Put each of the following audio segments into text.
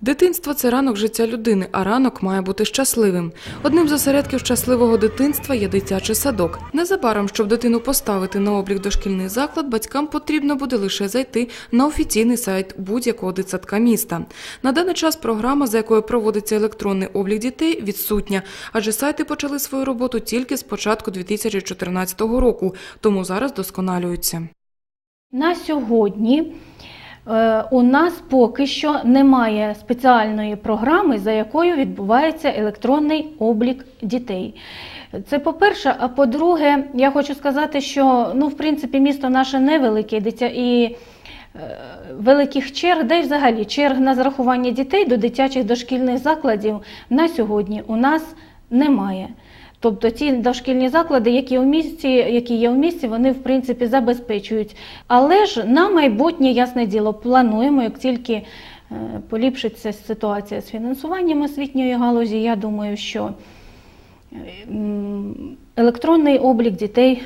Дитинство це ранок життя людини, а ранок має бути щасливим. Одним з осередків щасливого дитинства є дитячий садок. Незабаром, щоб дитину поставити на облік дошкільний заклад, батькам потрібно буде лише зайти на офіційний сайт будь-якого дитсадка міста. На даний час програма, за якою проводиться електронний облік дітей, відсутня, адже сайти почали свою роботу тільки з початку 2014 року, тому зараз досконалюються. На сьогодні у нас поки що немає спеціальної програми, за якою відбувається електронний облік дітей. Це по-перше, а по-друге, я хочу сказати, що ну, в принципі місто наше невелике дитя і е, великих черг, де взагалі черг на зарахування дітей до дитячих дошкільних закладів на сьогодні у нас немає. Тобто ті дошкільні заклади, які у місті, які є у місті, вони в принципі забезпечують. Але ж на майбутнє, ясне діло, плануємо, як тільки е, поліпшиться ситуація з фінансуванням освітньої галузі, я думаю, що е, електронний облік дітей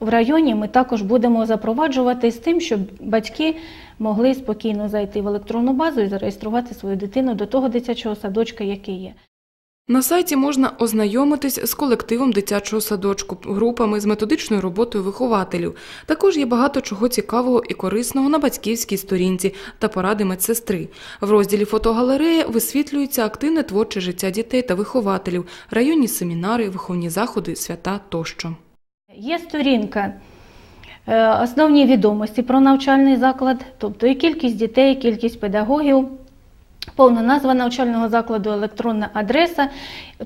в районі ми також будемо запроваджувати з тим, щоб батьки могли спокійно зайти в електронну базу і зареєструвати свою дитину до того дитячого садочка, який є. На сайті можна ознайомитись з колективом дитячого садочку, групами з методичною роботою вихователів. Також є багато чого цікавого і корисного на батьківській сторінці та поради медсестри. В розділі фотогалерея висвітлюється активне творче життя дітей та вихователів, районні семінари, виховні заходи, свята тощо. Є сторінка е, основні відомості про навчальний заклад, тобто і кількість дітей, і кількість педагогів, повна назва навчального закладу, електронна адреса,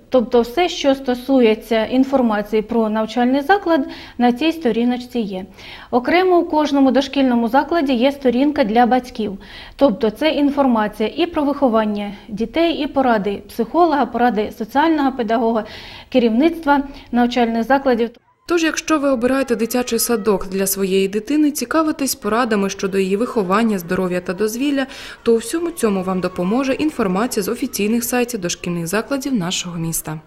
тобто все, що стосується інформації про навчальний заклад, на цій сторіночці є. Окремо у кожному дошкільному закладі є сторінка для батьків, тобто це інформація і про виховання дітей, і поради психолога, поради соціального педагога, керівництва навчальних закладів. Тож, якщо ви обираєте дитячий садок для своєї дитини, цікавитесь порадами щодо її виховання, здоров'я та дозвілля, то у всьому цьому вам допоможе інформація з офіційних сайтів дошкільних закладів нашого міста.